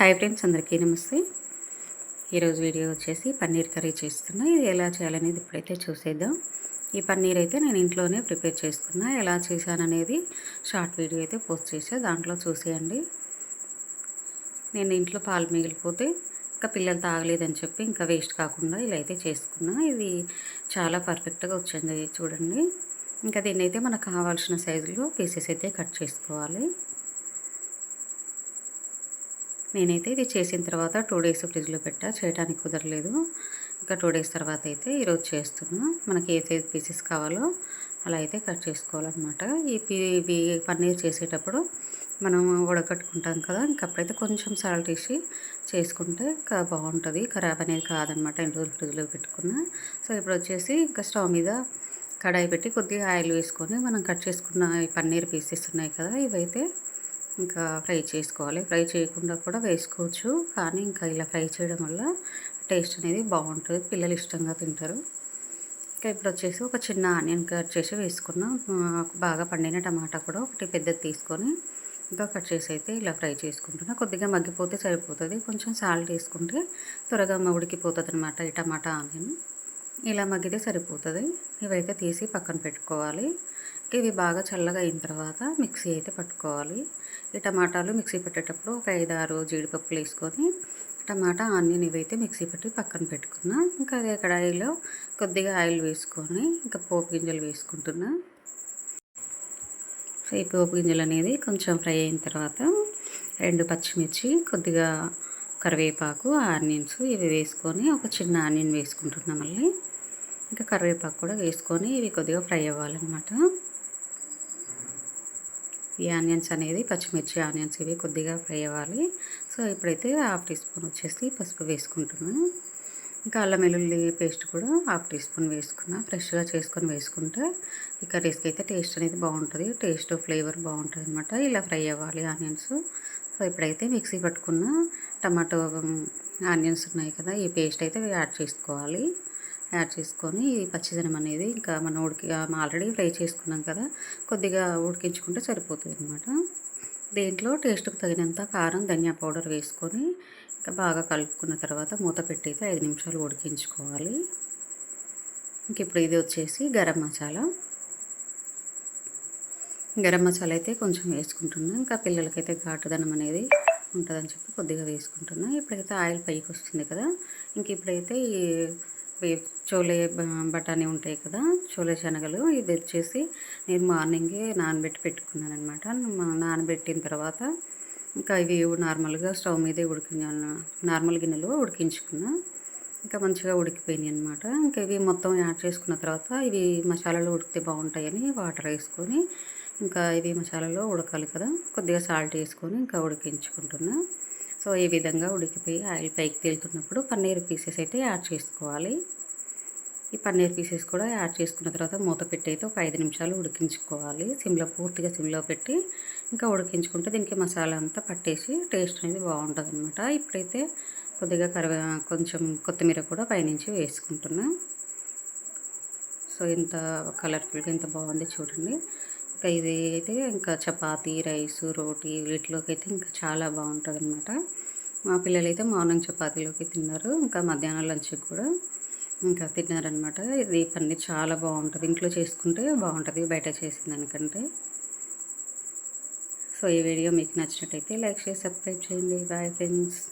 Hi friends అందరికీ నమస్తే. ఈరోజు వీడియో వచ్చేసి పన్నీర్ కర్రీ చేస్తున్నా. ఇది ఎలా చేయాలనేది ఇప్పుడైతే చూసేద్దాం. ఈ పన్నీర్ అయితే నేను ఇంట్లోనే ప్రిపేర్ చేసుకున్నా. ఎలా చేశాననేది షార్ట్ వీడియో అయితే పోస్ట్ చేసా. దాంట్లో చూసేయండి. నేను ఇంట్లో పాలు మిగిలిపోతే ఇంకా పిల్లలు తాగలేదని చెప్పి ఇంకా వేస్ట్ కాకుండా ఇలా అయితే చేసుకున్నా. ఇది చాలా పర్ఫెక్ట్గా వచ్చింది చూడండి. ఇంకా దీన్ని అయితే మనకు కావాల్సిన సైజులో పీసెస్ అయితే కట్ చేసుకోవాలి. నేనైతే ఇది చేసిన తర్వాత టూ డేస్ ఫ్రిడ్జ్లో పెట్టా చేయడానికి కుదరలేదు. ఇంకా టూ డేస్ తర్వాత అయితే ఈరోజు చేస్తున్నా. మనకి ఏ సైజ్ పీసెస్ కావాలో అలా అయితే కట్ చేసుకోవాలన్నమాట. ఈ పీ పన్నీర్ చేసేటప్పుడు మనం ఉడకట్టుకుంటాం కదా ఇంకప్పుడైతే కొంచెం సాల్ట్ వేసి చేసుకుంటే ఇంకా బాగుంటుంది. ఖరాబ్ అనేది కాదనమాట ఎన్ని రోజులు ఫ్రిడ్జ్లో పెట్టుకున్నా. సో ఇప్పుడు వచ్చేసి ఇంకా స్టవ్ మీద కడాయి పెట్టి కొద్దిగా ఆయిల్ వేసుకొని మనం కట్ చేసుకున్న ఈ పన్నీర్ పీసెస్ ఉన్నాయి కదా ఇవైతే ఇంకా ఫ్రై చేసుకోవాలి. ఫ్రై చేయకుండా కూడా వేసుకోవచ్చు. కానీ ఇంకా ఇలా ఫ్రై చేయడం వల్ల టేస్ట్ అనేది బాగుంటుంది. పిల్లలు ఇష్టంగా తింటారు. ఇంకా ఇప్పుడు వచ్చేసి ఒక చిన్న ఆనియన్ కట్ చేసి వేసుకున్నాం బాగా పండిన టమాటా కూడా ఒకటి పెద్దది తీసుకొని ఇంకా కట్ చేసి అయితే ఇలా ఫ్రై చేసుకుంటున్నా. కొద్దిగా మగ్గిపోతే సరిపోతుంది. కొంచెం సాల్ట్ వేసుకుంటే త్వరగా ఉడికిపోతుంది అనమాట ఈ టమాటా ఆనియన్. ఇలా మగ్గితే సరిపోతుంది. ఇవైతే తీసి పక్కన పెట్టుకోవాలి. ఇవి బాగా చల్లగా అయిన తర్వాత మిక్సీ అయితే పట్టుకోవాలి. ఈ టమాటాలు మిక్సీ పెట్టేటప్పుడు ఒక ఐదు ఆరు జీడిపప్పులు వేసుకొని టమాటా ఆనియన్ ఇవైతే మిక్సీ పెట్టి పక్కన పెట్టుకున్నా. ఇంకా అదే కడాయిలో కొద్దిగా ఆయిల్ వేసుకొని ఇంకా పోపు గింజలు వేసుకుంటున్నా. సో ఈ పోపు గింజలు అనేది కొంచెం ఫ్రై అయిన తర్వాత రెండు పచ్చిమిర్చి కొద్దిగా కరివేపాకు ఆనియన్స్ ఇవి వేసుకొని ఒక చిన్న ఆనియన్ వేసుకుంటున్నాం మళ్ళీ. ఇంకా కరివేపాకు కూడా వేసుకొని ఇవి కొద్దిగా ఫ్రై అవ్వాలన్నమాట. ఈ ఆనియన్స్ అనేది పచ్చిమిర్చి ఆనియన్స్ ఇవి కొద్దిగా ఫ్రై అవ్వాలి. సో ఇప్పుడైతే హాఫ్ టీ స్పూన్ వచ్చేసి పసుపు వేసుకుంటున్నాను. ఇంకా అల్లం వెల్లుల్లి పేస్ట్ కూడా హాఫ్ టీ స్పూన్ వేసుకున్నా ఫ్రెష్గా చేసుకొని వేసుకుంటే ఈ కర్రీస్కి అయితే టేస్ట్ అనేది బాగుంటుంది. టేస్ట్ ఫ్లేవర్ బాగుంటుంది అనమాట ఇలా ఫ్రై అవ్వాలి ఆనియన్స్. సో ఇప్పుడైతే మిక్సీ పట్టుకున్న టమాటో ఆనియన్స్ ఉన్నాయి కదా ఈ పేస్ట్ అయితే యాడ్ చేసుకోవాలి. యాడ్ చేసుకొని పచ్చిదనం అనేది ఇంకా మనం ఉడికి ఆల్రెడీ ఫ్రై చేసుకున్నాం కదా కొద్దిగా ఉడికించుకుంటే సరిపోతుంది అనమాట దేంట్లో టేస్ట్కి తగినంత కారం ధనియా పౌడర్ వేసుకొని ఇంకా బాగా కలుపుకున్న తర్వాత మూత పెట్టి అయితే ఐదు నిమిషాలు ఉడికించుకోవాలి. ఇంక ఇప్పుడు ఇది వచ్చేసి గరం మసాలా. గరం మసాలా అయితే కొంచెం వేసుకుంటున్నాను ఇంకా పిల్లలకైతే ఘాటుదనం అనేది ఉంటుందని చెప్పి కొద్దిగా వేసుకుంటున్నాను ఇప్పుడైతే ఆయిల్ పైకి వస్తుంది కదా ఇంక ఇప్పుడైతే ఈ చోలే బఠానీ ఉంటాయి కదా చోలే శనగలు ఇది వచ్చేసి నేను మార్నింగే నానబెట్టి పెట్టుకున్నాను అనమాట నానబెట్టిన తర్వాత ఇంకా ఇవి నార్మల్గా స్టవ్ మీదే ఉడికి నార్మల్ గిన్నెలో ఉడికించుకున్నా. ఇంకా మంచిగా ఉడికిపోయినాయి అనమాట ఇంకా ఇవి మొత్తం యాడ్ చేసుకున్న తర్వాత ఇవి మసాలాలో ఉడికితే బాగుంటాయని వాటర్ వేసుకొని ఇంకా ఇవి మసాలాలో ఉడకాలి కదా కొద్దిగా సాల్ట్ వేసుకొని ఇంకా ఉడికించుకుంటున్నా. సో ఈ విధంగా ఉడికిపోయి ఆయిల్ పైకి తేలుతున్నప్పుడు పన్నీర్ పీసెస్ అయితే యాడ్ చేసుకోవాలి. ఈ పన్నీర్ పీసెస్ కూడా యాడ్ చేసుకున్న తర్వాత మూత పెట్టి అయితే ఒక ఐదు నిమిషాలు ఉడికించుకోవాలి. సిమ్లో పూర్తిగా సిమ్లో పెట్టి ఇంకా ఉడికించుకుంటే దీనికి మసాలా అంతా పట్టేసి టేస్ట్ అనేది బాగుంటుంది అనమాట ఇప్పుడైతే కొద్దిగా కరివే కొంచెం కొత్తిమీర కూడా పైనుంచి వేసుకుంటున్నా. సో ఇంత కలర్ఫుల్గా ఇంత బాగుంది చూడండి. ఇంకా ఇది అయితే ఇంకా చపాతీ రైస్ రోటీ వీటిలోకి అయితే ఇంకా చాలా బాగుంటుంది అనమాట మా పిల్లలు అయితే మార్నింగ్ చపాతీలోకి తిన్నారు ఇంకా మధ్యాహ్నం లంచ్కి కూడా ఇంకా తిన్నారనమాట ఇది పన్నీర్ చాలా బాగుంటుంది ఇంట్లో చేసుకుంటే బాగుంటుంది బయట చేసిన దానికంటే. సో ఈ వీడియో మీకు నచ్చినట్టయితే లైక్ చేసి సబ్స్క్రైబ్ చేయండి. Bye friends.